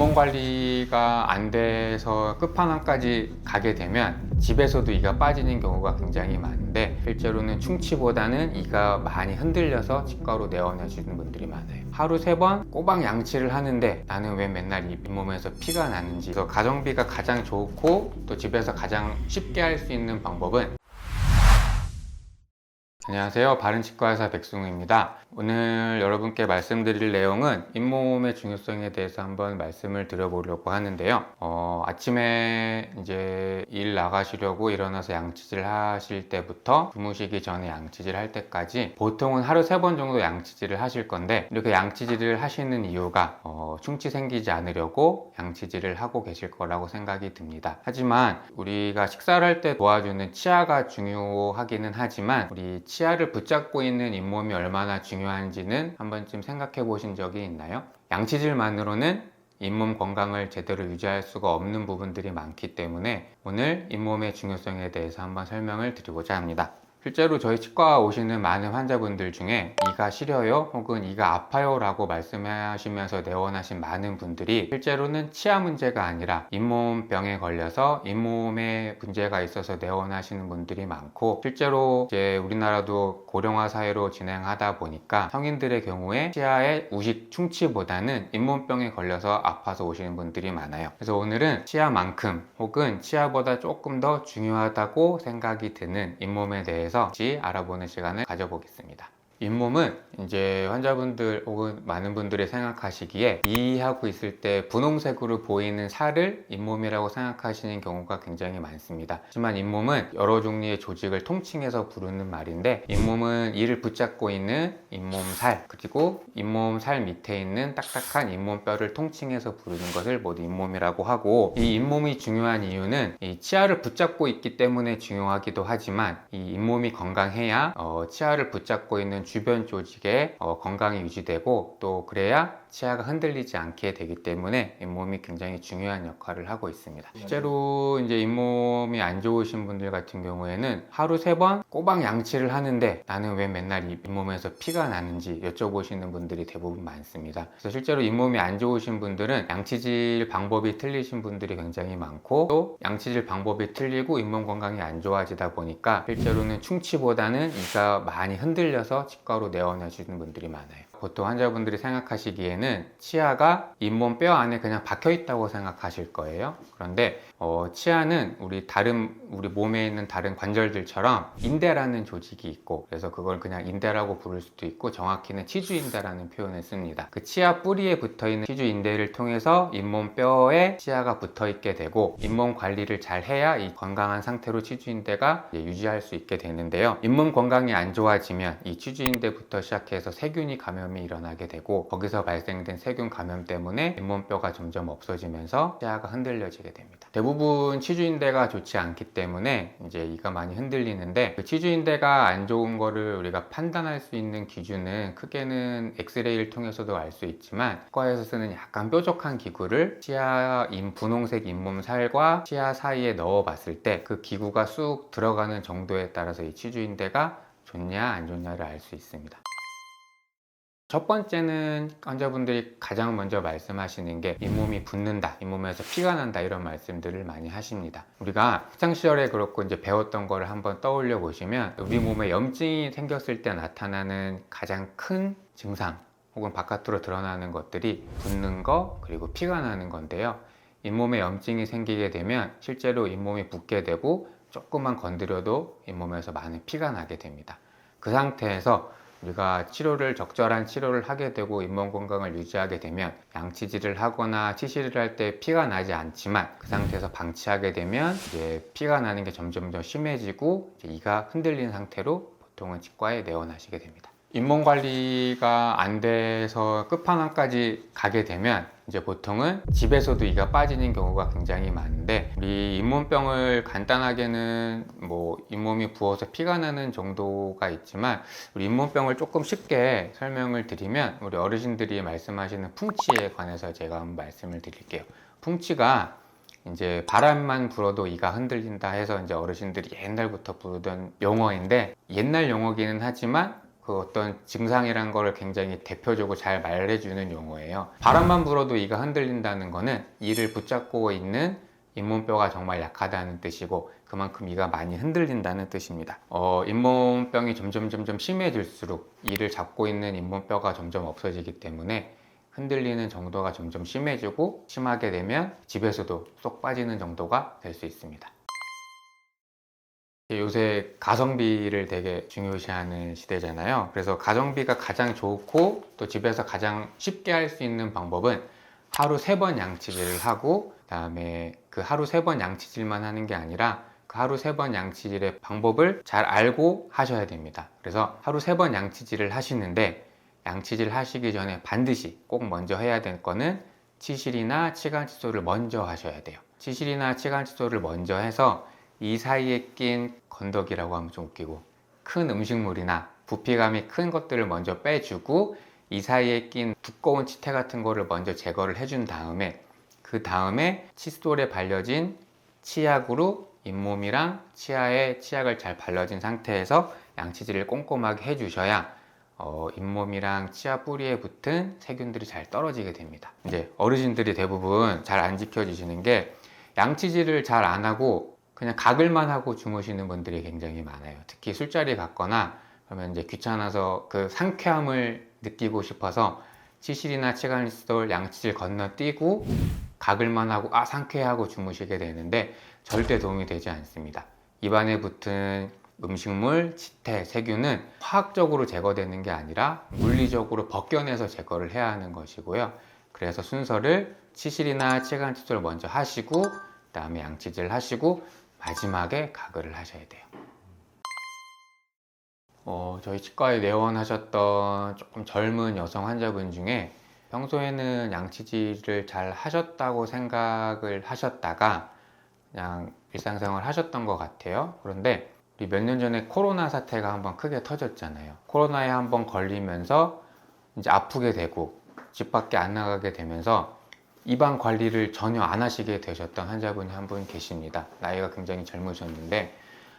잇몸 관리가 안 돼서 끝판왕까지 가게 되면 집에서도 이가 빠지는 경우가 굉장히 많은데 실제로는 충치보다는 이가 많이 흔들려서 치과로 내원하시는 분들이 많아요. 하루 세 번 꼬박 양치를 하는데 나는 왜 맨날 이 잇몸에서 피가 나는지 그래서 가성비가 가장 좋고 또 집에서 가장 쉽게 할 수 있는 방법은 안녕하세요. 바른치과의사 백승우입니다. 오늘 여러분께 말씀드릴 내용은 잇몸의 중요성에 대해서 한번 말씀을 드려보려고 하는데요. 어, 아침에 이제 일 나가시려고 일어나서 양치질 하실 때부터 주무시기 전에 양치질 할 때까지 보통은 하루 세 번 정도 양치질을 하실 건데 이렇게 양치질을 하시는 이유가 어, 충치 생기지 않으려고 양치질을 하고 계실 거라고 생각이 듭니다. 하지만 우리가 식사를 할 때 도와주는 치아가 중요하기는 하지만 우리 치아를 붙잡고 있는 잇몸이 얼마나 중요 한지는 한 번쯤 생각해 보신 적이 있나요? 양치질만으로는 잇몸 건강을 제대로 유지할 수가 없는 부분들이 많기 때문에 오늘 잇몸의 중요성에 대해서 한번 설명을 드리고자 합니다. 실제로 저희 치과 오시는 많은 환자분들 중에 이가 시려요 혹은 이가 아파요 라고 말씀하시면서 내원하신 많은 분들이 실제로는 치아 문제가 아니라 잇몸병에 걸려서 잇몸에 문제가 있어서 내원하시는 분들이 많고 실제로 이제 우리나라도 고령화 사회로 진행하다 보니까 성인들의 경우에 치아의 우식 충치보다는 잇몸병에 걸려서 아파서 오시는 분들이 많아요. 그래서 오늘은 치아만큼 혹은 치아보다 조금 더 중요하다고 생각이 드는 잇몸에 대해서 같이 알아보는 시간을 가져보겠습니다. 잇몸은 이제 환자분들 혹은 많은 분들이 생각하시기에 이하고 있을 때 분홍색으로 보이는 살을 잇몸이라고 생각하시는 경우가 굉장히 많습니다. 하지만 잇몸은 여러 종류의 조직을 통칭해서 부르는 말인데 잇몸은 이를 붙잡고 있는 잇몸살 그리고 잇몸살 밑에 있는 딱딱한 잇몸뼈를 통칭해서 부르는 것을 모두 잇몸이라고 하고 이 잇몸이 중요한 이유는 이 치아를 붙잡고 있기 때문에 중요하기도 하지만 이 잇몸이 건강해야 어, 치아를 붙잡고 있는 주변 조직의 어, 건강이 유지되고 또 그래야 치아가 흔들리지 않게 되기 때문에 잇몸이 굉장히 중요한 역할을 하고 있습니다. 실제로 이제 잇몸이 안 좋으신 분들 같은 경우에는 하루 세 번 꼬박 양치를 하는데 나는 왜 맨날 이 잇몸에서 피가 나는지 여쭤보시는 분들이 대부분 많습니다. 그래서 실제로 잇몸이 안 좋으신 분들은 양치질 방법이 틀리신 분들이 굉장히 많고 또 양치질 방법이 틀리고 잇몸 건강이 안 좋아지다 보니까 실제로는 충치보다는 이가 많이 흔들려서 치과로 내원하시는 분들이 많아요. 보통 환자분들이 생각하시기에는 치아가 잇몸 뼈 안에 그냥 박혀 있다고 생각하실 거예요. 그런데 어, 치아는 우리 다른 우리 몸에 있는 다른 관절들처럼 인대라는 조직이 있고 그래서 그걸 그냥 인대라고 부를 수도 있고 정확히는 치주인대라는 표현을 씁니다. 그 치아 뿌리에 붙어 있는 치주인대를 통해서 잇몸 뼈에 치아가 붙어 있게 되고 잇몸 관리를 잘 해야 이 건강한 상태로 치주인대가 유지할 수 있게 되는데요. 잇몸 건강이 안 좋아지면 이 치주인대부터 시작해서 세균이 감염이 일어나게 되고 거기서 발생된 세균 감염 때문에 잇몸 뼈가 점점 없어지면서 치아가 흔들려지게 됩니다. 대부분 치주인대가 좋지 않기 때문에 이제 이가 많이 흔들리는데 그 치주인대가 안 좋은 거를 우리가 판단할 수 있는 기준은 크게는 엑스레이를 통해서도 알 수 있지만 치과에서 쓰는 약간 뾰족한 기구를 치아 인 분홍색 잇몸 살과 치아 사이에 넣어 봤을 때 그 기구가 쑥 들어가는 정도에 따라서 이 치주인대가 좋냐 안 좋냐를 알 수 있습니다. 첫 번째는 환자분들이 가장 먼저 말씀하시는 게 잇몸이 붓는다, 잇몸에서 피가 난다 이런 말씀들을 많이 하십니다. 우리가 학창 시절에 그렇고 이제 배웠던 거를 한번 떠올려 보시면 우리 몸에 염증이 생겼을 때 나타나는 가장 큰 증상 혹은 바깥으로 드러나는 것들이 붓는 거 그리고 피가 나는 건데요. 잇몸에 염증이 생기게 되면 실제로 잇몸이 붓게 되고 조금만 건드려도 잇몸에서 많은 피가 나게 됩니다. 그 상태에서 우리가 치료를 적절한 치료를 하게 되고 잇몸 건강을 유지하게 되면 양치질을 하거나 치실을 할 때 피가 나지 않지만 그 상태에서 방치하게 되면 이제 피가 나는 게 점점 더 심해지고 이가 흔들리는 상태로 보통은 치과에 내원하시게 됩니다. 잇몸 관리가 안 돼서 끝판왕까지 가게 되면 이제 보통은 집에서도 이가 빠지는 경우가 굉장히 많은데 우리 잇몸병을 간단하게는 뭐 잇몸이 부어서 피가 나는 정도가 있지만 우리 잇몸병을 조금 쉽게 설명을 드리면 우리 어르신들이 말씀하시는 풍치에 관해서 제가 한번 말씀을 드릴게요. 풍치가 이제 바람만 불어도 이가 흔들린다 해서 이제 어르신들이 옛날부터 부르던 용어인데 옛날 용어기는 하지만 그그 어떤 증상이란 거를 굉장히 대표적으로 잘 말해주는 용어예요. 바람만 불어도 이가 흔들린다는 거는 이를 붙잡고 있는 잇몸뼈가 정말 약하다는 뜻이고 그만큼 이가 많이 흔들린다는 뜻입니다. 어, 잇몸병이 점점 점점 심해질수록 이를 잡고 있는 잇몸뼈가 점점 없어지기 때문에 흔들리는 정도가 점점 심해지고 심하게 되면 집에서도 쏙 빠지는 정도가 될 수 있습니다. 요새 가성비를 되게 중요시하는 시대잖아요. 그래서 가성비가 가장 좋고 또 집에서 가장 쉽게 할 수 있는 방법은 하루 세 번 양치질을 하고 그다음에 그 하루 세 번 양치질만 하는 게 아니라 그 하루 세 번 양치질의 방법을 잘 알고 하셔야 됩니다. 그래서 하루 세 번 양치질을 하시는데 양치질 하시기 전에 반드시 꼭 먼저 해야 될 거는 치실이나 치간 칫솔을 먼저 하셔야 돼요. 치실이나 치간 칫솔을 먼저 해서 이 사이에 낀 건더기라고 하면 좀 웃기고 큰 음식물이나 부피감이 큰 것들을 먼저 빼주고 이 사이에 낀 두꺼운 치태 같은 거를 먼저 제거를 해준 다음에 그 다음에 칫솔에 발려진 치약으로 잇몸이랑 치아에 치약을 잘 발라진 상태에서 양치질을 꼼꼼하게 해주셔야 어, 잇몸이랑 치아 뿌리에 붙은 세균들이 잘 떨어지게 됩니다. 이제 어르신들이 대부분 잘 안 지켜주시는 게 양치질을 잘 안 하고 그냥 가글만 하고 주무시는 분들이 굉장히 많아요. 특히 술자리 갔거나 그러면 이제 귀찮아서 그 상쾌함을 느끼고 싶어서 치실이나 치간칫솔 양치질 건너뛰고 가글만 하고 아 상쾌하고 주무시게 되는데 절대 도움이 되지 않습니다. 입안에 붙은 음식물, 치태, 세균은 화학적으로 제거되는 게 아니라 물리적으로 벗겨내서 제거를 해야 하는 것이고요. 그래서 순서를 치실이나 치간칫솔 먼저 하시고 그 다음에 양치질 하시고 마지막에 가글을 하셔야 돼요. 어, 저희 치과에 내원하셨던 조금 젊은 여성 환자분 중에 평소에는 양치질을 잘 하셨다고 생각을 하셨다가 그냥 일상생활 하셨던 것 같아요. 그런데 몇 년 전에 코로나 사태가 한번 크게 터졌잖아요. 코로나에 한번 걸리면서 이제 아프게 되고 집 밖에 안 나가게 되면서 입안 관리를 전혀 안 하시게 되셨던 환자분이 한 분 계십니다. 나이가 굉장히 젊으셨는데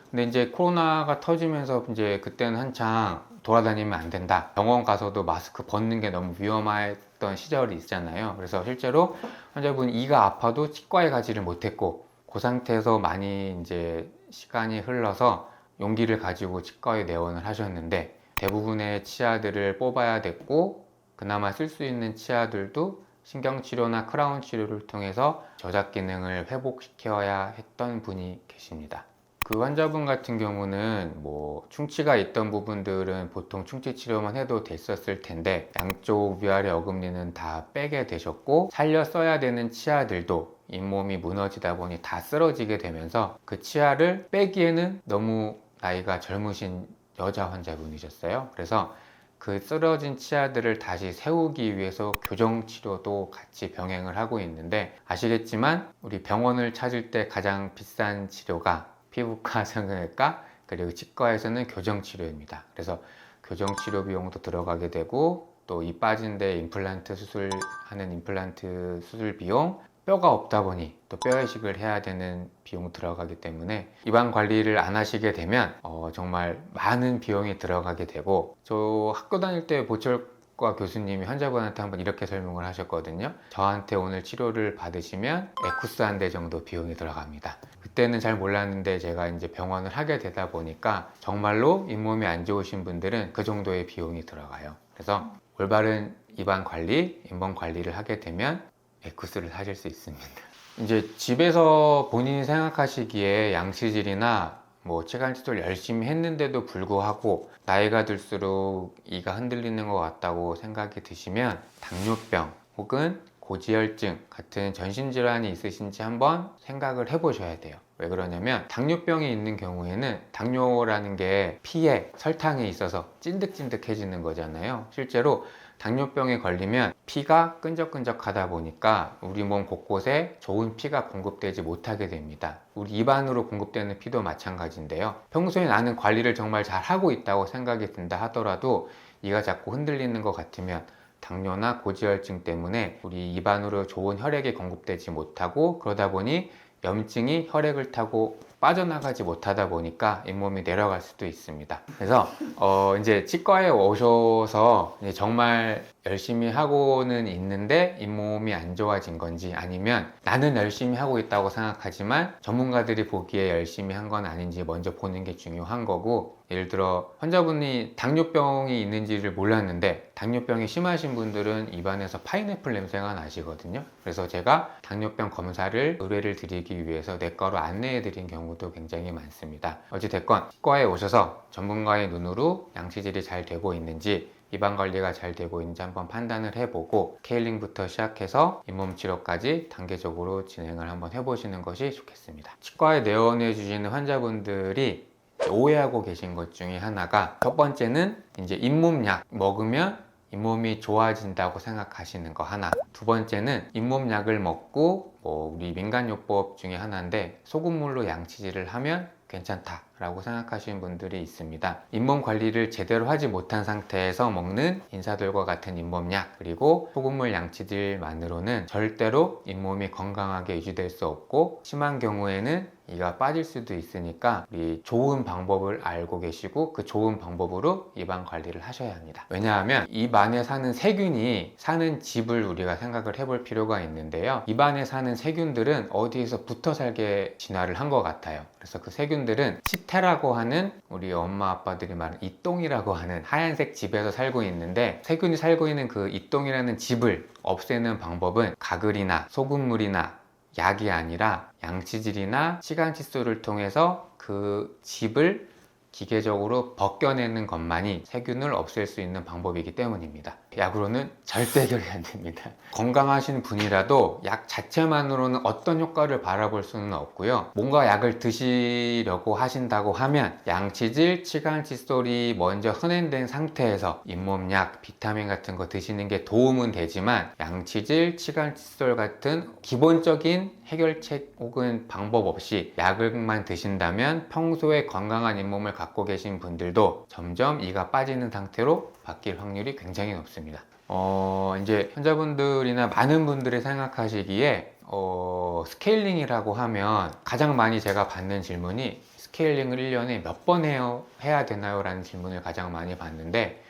근데 이제 코로나가 터지면서 이제 그때는 한창 돌아다니면 안 된다. 병원 가서도 마스크 벗는 게 너무 위험했던 시절이 있잖아요. 그래서 실제로 환자분이 이가 아파도 치과에 가지를 못했고 그 상태에서 많이 이제 시간이 흘러서 용기를 가지고 치과에 내원을 하셨는데 대부분의 치아들을 뽑아야 됐고 그나마 쓸 수 있는 치아들도 신경치료나 크라운 치료를 통해서 저작 기능을 회복시켜야 했던 분이 계십니다. 그 환자분 같은 경우는 뭐 충치가 있던 부분들은 보통 충치 치료만 해도 됐었을 텐데 양쪽 위아래 어금니는 다 빼게 되셨고 살려 써야 되는 치아들도 잇몸이 무너지다 보니 다 쓰러지게 되면서 그 치아를 빼기에는 너무 나이가 젊으신 여자 환자분이셨어요. 그래서 그 쓰러진 치아들을 다시 세우기 위해서 교정 치료도 같이 병행을 하고 있는데 아시겠지만 우리 병원을 찾을 때 가장 비싼 치료가 피부과, 성형외과 그리고 치과에서는 교정 치료입니다. 그래서 교정 치료 비용도 들어가게 되고 또 이 빠진 데 임플란트 수술하는 임플란트 수술 비용 뼈가 없다 보니 또 뼈 이식을 해야 되는 비용 들어가기 때문에 입안 관리를 안 하시게 되면 어, 정말 많은 비용이 들어가게 되고 저 학교 다닐 때 보철과 교수님이 환자분한테 한번 이렇게 설명을 하셨거든요. 저한테 오늘 치료를 받으시면 에쿠스 한 대 정도 비용이 들어갑니다. 그때는 잘 몰랐는데 제가 이제 병원을 하게 되다 보니까 정말로 잇몸이 안 좋으신 분들은 그 정도의 비용이 들어가요. 그래서 올바른 입안 관리, 잇몸 관리를 하게 되면 에쿠스를 사실 수 있습니다. 이제 집에서 본인이 생각하시기에 양치질이나 뭐 치간칫솔 열심히 했는데도 불구하고 나이가 들수록 이가 흔들리는 것 같다고 생각이 드시면 당뇨병 혹은 고지혈증 같은 전신질환이 있으신지 한번 생각을 해보셔야 돼요. 왜 그러냐면 당뇨병이 있는 경우에는 당뇨라는 게 피에 설탕이 있어서 찐득찐득해지는 거잖아요. 실제로 당뇨병에 걸리면 피가 끈적끈적하다 보니까 우리 몸 곳곳에 좋은 피가 공급되지 못하게 됩니다. 우리 입안으로 공급되는 피도 마찬가지인데요. 평소에 나는 관리를 정말 잘 하고 있다고 생각이 든다 하더라도 이가 자꾸 흔들리는 것 같으면 당뇨나 고지혈증 때문에 우리 입안으로 좋은 혈액이 공급되지 못하고 그러다 보니 염증이 혈액을 타고 빠져나가지 못하다 보니까 잇몸이 내려갈 수도 있습니다. 그래서 어 이제 치과에 오셔서 정말 열심히 하고는 있는데 잇몸이 안 좋아진 건지 아니면 나는 열심히 하고 있다고 생각하지만 전문가들이 보기에 열심히 한 건 아닌지 먼저 보는 게 중요한 거고 예를 들어 환자분이 당뇨병이 있는지를 몰랐는데 당뇨병이 심하신 분들은 입안에서 파인애플 냄새가 나시거든요. 그래서 제가 당뇨병 검사를 의뢰를 드리기 위해서 내과로 안내해 드린 경우도 굉장히 많습니다. 어찌됐건 치과에 오셔서 전문가의 눈으로 양치질이 잘 되고 있는지 입안 관리가 잘 되고 있는지 한번 판단을 해보고 케일링부터 시작해서 잇몸 치료까지 단계적으로 진행을 한번 해보시는 것이 좋겠습니다. 치과에 내원해 주시는 환자분들이 오해하고 계신 것 중에 하나가 첫 번째는 이제 잇몸약 먹으면 잇몸이 좋아진다고 생각하시는 거 하나 두 번째는 잇몸약을 먹고 뭐 우리 민간요법 중에 하나인데 소금물로 양치질을 하면 괜찮다라고 생각하시는 분들이 있습니다. 잇몸 관리를 제대로 하지 못한 상태에서 먹는 인사들과 같은 잇몸약 그리고 소금물 양치질만으로는 절대로 잇몸이 건강하게 유지될 수 없고 심한 경우에는 이가 빠질 수도 있으니까 우리 좋은 방법을 알고 계시고 그 좋은 방법으로 입안 관리를 하셔야 합니다. 왜냐하면 입 안에 사는 세균이 사는 집을 우리가 생각을 해볼 필요가 있는데요. 입 안에 사는 세균들은 어디에서 붙어 살게 진화를 한 것 같아요. 그래서 그 세균들은 치태라고 하는 우리 엄마 아빠들이 말하는 이똥이라고 하는 하얀색 집에서 살고 있는데 세균이 살고 있는 그 이똥이라는 집을 없애는 방법은 가글이나 소금물이나 약이 아니라 양치질이나 시간 칫솔을 통해서 그 집을 기계적으로 벗겨내는 것만이 세균을 없앨 수 있는 방법이기 때문입니다. 약으로는 절대 해결이 안 됩니다. 건강하신 분이라도 약 자체만으로는 어떤 효과를 바라볼 수는 없고요. 뭔가 약을 드시려고 하신다고 하면 양치질, 치간 칫솔이 먼저 선행된 상태에서 잇몸약, 비타민 같은 거 드시는 게 도움은 되지만 양치질, 치간 칫솔 같은 기본적인 해결책 혹은 방법 없이 약을만 드신다면 평소에 건강한 잇몸을 갖고 계신 분들도 점점 이가 빠지는 상태로 바뀔 확률이 굉장히 높습니다. 어, 이제 환자분들이나 많은 분들이 생각하시기에 어, 스케일링이라고 하면 가장 많이 제가 받는 질문이 스케일링을 1년에 몇 번 해야 되나요? 라는 질문을 가장 많이 받는데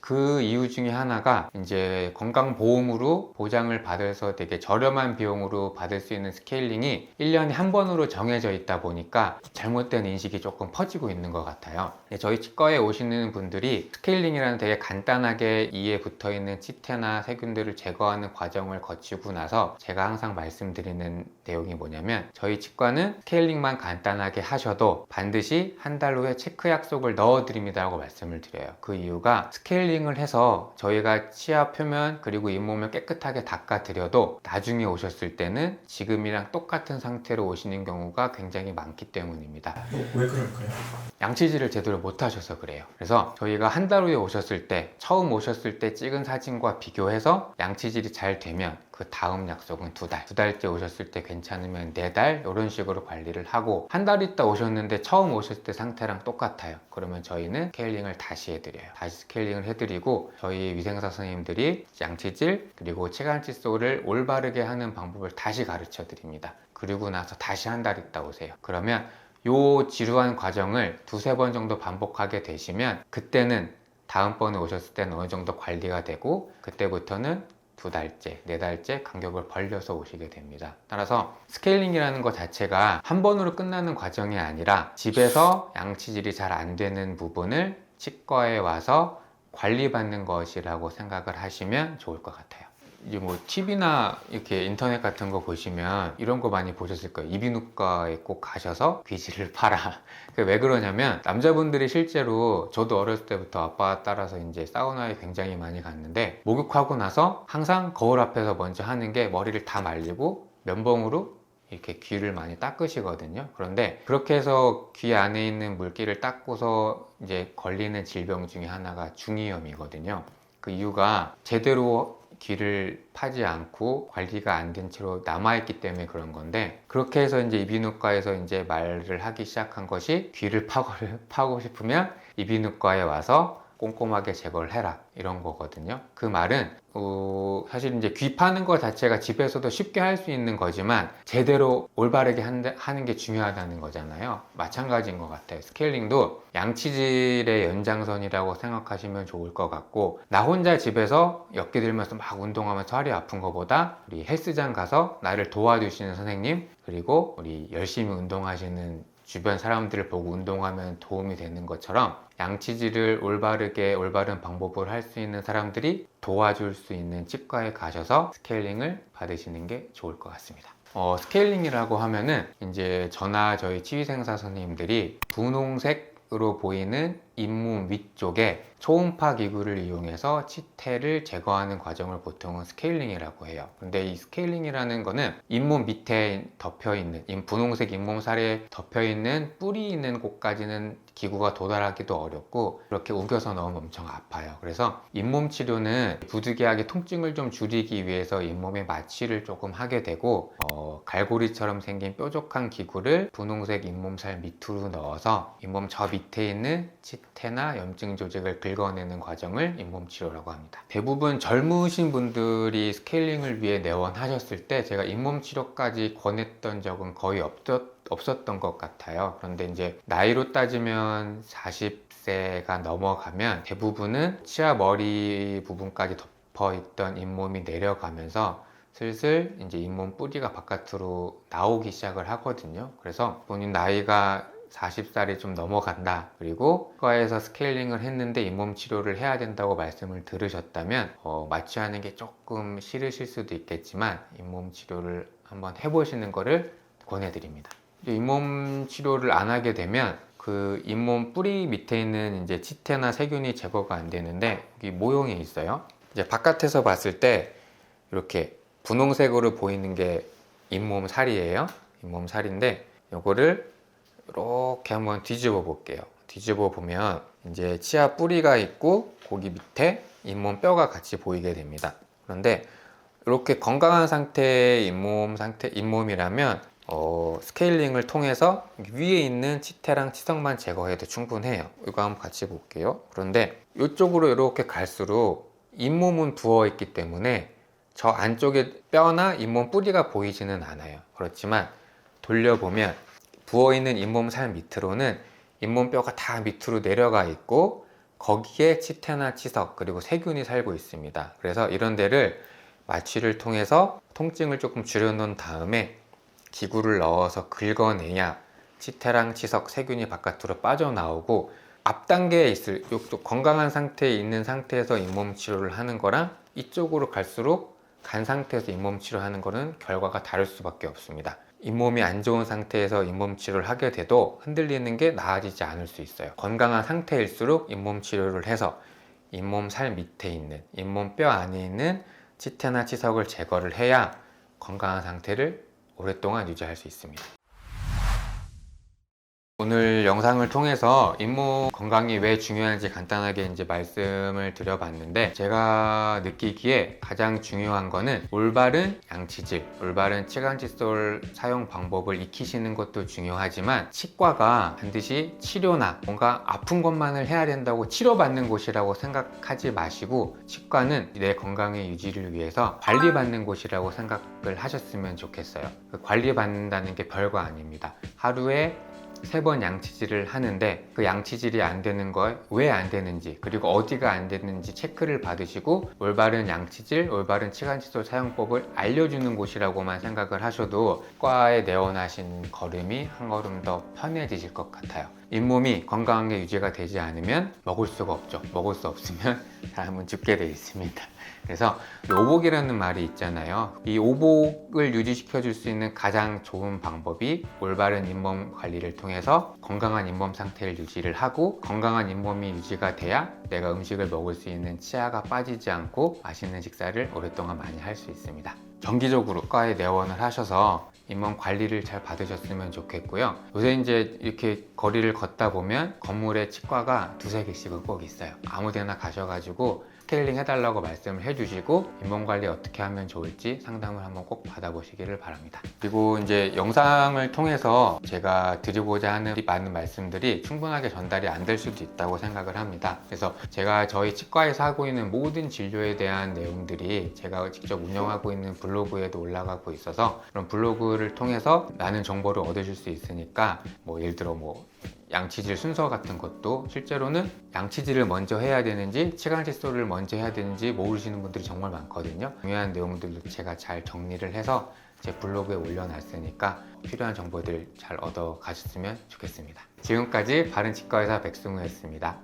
그 이유 중에 하나가 이제 건강보험으로 보장을 받아서 되게 저렴한 비용으로 받을 수 있는 스케일링이 1년에 한 번으로 정해져 있다 보니까 잘못된 인식이 조금 퍼지고 있는 것 같아요. 네, 저희 치과에 오시는 분들이 스케일링이라는 되게 간단하게 이에 붙어 있는 치태나 세균들을 제거하는 과정을 거치고 나서 제가 항상 말씀드리는 내용이 뭐냐면 저희 치과는 스케일링만 간단하게 하셔도 반드시 한 달 후에 체크 약속을 넣어 드립니다라고 말씀을 드려요. 그 이유가 스케일링 을 해서 저희가 치아 표면 그리고 잇몸을 깨끗하게 닦아 드려도 나중에 오셨을 때는 지금이랑 똑같은 상태로 오시는 경우가 굉장히 많기 때문입니다. 왜 그럴까요? 양치질을 제대로 못 하셔서 그래요. 그래서 저희가 한 달 후에 오셨을 때, 처음 오셨을 때 찍은 사진과 비교해서 양치질이 잘 되면 그 다음 약속은 두 달. 두 달째 오셨을 때 괜찮으면 네 달, 이런 식으로 관리를 하고, 한 달 있다 오셨는데 처음 오셨을 때 상태랑 똑같아요. 그러면 저희는 스케일링을 다시 해드려요. 다시 스케일링을 해드리고, 저희 위생사 선생님들이 양치질, 그리고 치간 칫솔을 올바르게 하는 방법을 다시 가르쳐 드립니다. 그리고 나서 다시 한 달 있다 오세요. 그러면 요 지루한 과정을 두세 번 정도 반복하게 되시면 그때는 다음번에 오셨을 때는 어느 정도 관리가 되고 그때부터는 두 달째, 네 달째 간격을 벌려서 오시게 됩니다. 따라서 스케일링이라는 것 자체가 한 번으로 끝나는 과정이 아니라 집에서 양치질이 잘 안 되는 부분을 치과에 와서 관리받는 것이라고 생각을 하시면 좋을 것 같아요. 이제 뭐 TV나 이렇게 인터넷 같은 거 보시면 이런 거 많이 보셨을 거예요. 이비인후과에 꼭 가셔서 귀지를 팔아. 왜 그러냐면 남자분들이 실제로 저도 어렸을 때부터 아빠 따라서 이제 사우나에 굉장히 많이 갔는데 목욕하고 나서 항상 거울 앞에서 먼저 하는 게 머리를 다 말리고 면봉으로 이렇게 귀를 많이 닦으시거든요. 그런데 그렇게 해서 귀 안에 있는 물기를 닦고서 이제 걸리는 질병 중에 하나가 중이염이거든요. 그 이유가 제대로 귀를 파지 않고 관리가 안 된 채로 남아있기 때문에 그런 건데 그렇게 해서 이제 이비인후과에서 이제 말을 하기 시작한 것이 귀를 파고, 파고 싶으면 이비인후과에 와서 꼼꼼하게 제거를 해라 이런 거거든요. 그 말은 어, 사실 이제 귀 파는 것 자체가 집에서도 쉽게 할 수 있는 거지만 제대로 올바르게 한- 하는 게 중요하다는 거잖아요. 마찬가지인 것 같아요. 스케일링도 양치질의 연장선이라고 생각하시면 좋을 것 같고 나 혼자 집에서 엮기 들면서 막 운동하면서 허리 아픈 것보다 우리 헬스장 가서 나를 도와주시는 선생님 그리고 우리 열심히 운동하시는 주변 사람들을 보고 운동하면 도움이 되는 것처럼 양치질을 올바르게 올바른 방법으로 할 수 있는 사람들이 도와줄 수 있는 치과에 가셔서 스케일링을 받으시는 게 좋을 것 같습니다. 어, 스케일링이라고 하면은 이제 저나 저희 치위생사 선생님들이 분홍색으로 보이는 잇몸 위쪽에 초음파 기구를 이용해서 치태를 제거하는 과정을 보통은 스케일링이라고 해요. 근데 이 스케일링이라는 거는 잇몸 밑에 덮여 있는 이 분홍색 잇몸살에 덮여 있는 뿌리 있는 곳까지는 기구가 도달하기도 어렵고 이렇게 우겨서 넣으면 엄청 아파요. 그래서 잇몸 치료는 부득이하게 통증을 좀 줄이기 위해서 잇몸에 마취를 조금 하게 되고 어, 갈고리처럼 생긴 뾰족한 기구를 분홍색 잇몸살 밑으로 넣어서 잇몸 저 밑에 있는 치태 나 염증 조직을 긁어내는 과정을 잇몸 치료라고 합니다. 대부분 젊으신 분들이 스케일링을 위해 내원하셨을 때 제가 잇몸 치료까지 권했던 적은 거의 없었 없었던 것 같아요. 그런데 이제 나이로 따지면 40세가 넘어가면 대부분은 치아 머리 부분까지 덮어 있던 잇몸이 내려가면서 슬슬 이제 잇몸 뿌리가 바깥으로 나오기 시작을 하거든요. 그래서 본인 나이가 40살이 좀 넘어간다. 그리고 과에서 스케일링을 했는데 잇몸 치료를 해야 된다고 말씀을 들으셨다면 어, 마취하는 게 조금 싫으실 수도 있겠지만 잇몸 치료를 한번 해보시는 거를 권해드립니다. 잇몸 치료를 안 하게 되면 그 잇몸 뿌리 밑에 있는 이제 치태나 세균이 제거가 안 되는데 여기 모형이 있어요. 이제 바깥에서 봤을 때 이렇게 분홍색으로 보이는 게 잇몸 살이에요. 잇몸 살인데 요거를 이렇게 한번 뒤집어 볼게요. 뒤집어 보면 이제 치아 뿌리가 있고 거기 밑에 잇몸 뼈가 같이 보이게 됩니다. 그런데 이렇게 건강한 상태의 잇몸 상태 잇몸이라면 어, 스케일링을 통해서 위에 있는 치태랑 치석만 제거해도 충분해요. 이거 한번 같이 볼게요. 그런데 이쪽으로 이렇게 갈수록 잇몸은 부어 있기 때문에 저 안쪽에 뼈나 잇몸 뿌리가 보이지는 않아요. 그렇지만 돌려보면 부어 있는 잇몸 살 밑으로는 잇몸 뼈가 다 밑으로 내려가 있고 거기에 치태나 치석 그리고 세균이 살고 있습니다. 그래서 이런 데를 마취를 통해서 통증을 조금 줄여놓은 다음에 기구를 넣어서 긁어내야 치태랑 치석, 세균이 바깥으로 빠져나오고 앞 단계에 있을 건강한 상태에 있는 상태에서 잇몸 치료를 하는 거랑 이쪽으로 갈수록 간 상태에서 잇몸 치료하는 거는 결과가 다를 수밖에 없습니다. 잇몸이 안 좋은 상태에서 잇몸 치료를 하게 돼도 흔들리는 게 나아지지 않을 수 있어요. 건강한 상태일수록 잇몸 치료를 해서 잇몸 살 밑에 있는 잇몸 뼈 안에 있는 치태나 치석을 제거를 해야 건강한 상태를 오랫동안 유지할 수 있습니다. 오늘 영상을 통해서 잇몸 건강이 왜 중요한지 간단하게 이제 말씀을 드려봤는데 제가 느끼기에 가장 중요한 거는 올바른 양치질, 올바른 치간칫솔 사용 방법을 익히시는 것도 중요하지만 치과가 반드시 치료나 뭔가 아픈 것만을 해야 된다고 치료받는 곳이라고 생각하지 마시고 치과는 내 건강의 유지를 위해서 관리받는 곳이라고 생각을 하셨으면 좋겠어요. 그 관리받는다는 게 별거 아닙니다. 하루에 세 번 양치질을 하는데 그 양치질이 안 되는 거왜안 되는지 그리고 어디가 안 되는지 체크를 받으시고 올바른 양치질, 올바른 치간칫솔 사용법을 알려주는 곳이라고만 생각을 하셔도 과에 내원하신 걸음이 한 걸음 더 편해지실 것 같아요. 잇몸이 건강하게 유지가 되지 않으면 먹을 수가 없죠. 먹을 수 없으면 사람은 죽게 돼 있습니다. 그래서 이 오복이라는 말이 있잖아요. 이 오복을 유지시켜 줄 수 있는 가장 좋은 방법이 올바른 잇몸 관리를 통해서 건강한 잇몸 상태를 유지를 하고 건강한 잇몸이 유지가 돼야 내가 음식을 먹을 수 있는 치아가 빠지지 않고 맛있는 식사를 오랫동안 많이 할 수 있습니다. 정기적으로 과에 내원을 하셔서 잇몸 관리를 잘 받으셨으면 좋겠고요. 요새 이제 이렇게 거리를 걷다 보면 건물에 치과가 두세 개씩은 꼭 있어요. 아무 데나 가셔가지고 스케일링 해달라고 말씀을 해주시고 잇몸 관리 어떻게 하면 좋을지 상담을 한번 꼭 받아보시기를 바랍니다. 그리고 이제 영상을 통해서 제가 드리고자 하는 이 많은 말씀들이 충분하게 전달이 안 될 수도 있다고 생각을 합니다. 그래서 제가 저희 치과에서 하고 있는 모든 진료에 대한 내용들이 제가 직접 운영하고 있는 블로그에도 올라가고 있어서 그런 블로그를 통해서 많은 정보를 얻으실 수 있으니까 뭐 예를 들어 뭐 양치질 순서 같은 것도 실제로는 양치질을 먼저 해야 되는지 치간 칫솔을 먼저 해야 되는지 모르시는 분들이 정말 많거든요. 중요한 내용들도 제가 잘 정리를 해서 제 블로그에 올려놨으니까 필요한 정보들 잘 얻어 가셨으면 좋겠습니다. 지금까지 바른치과의사 백승우였습니다.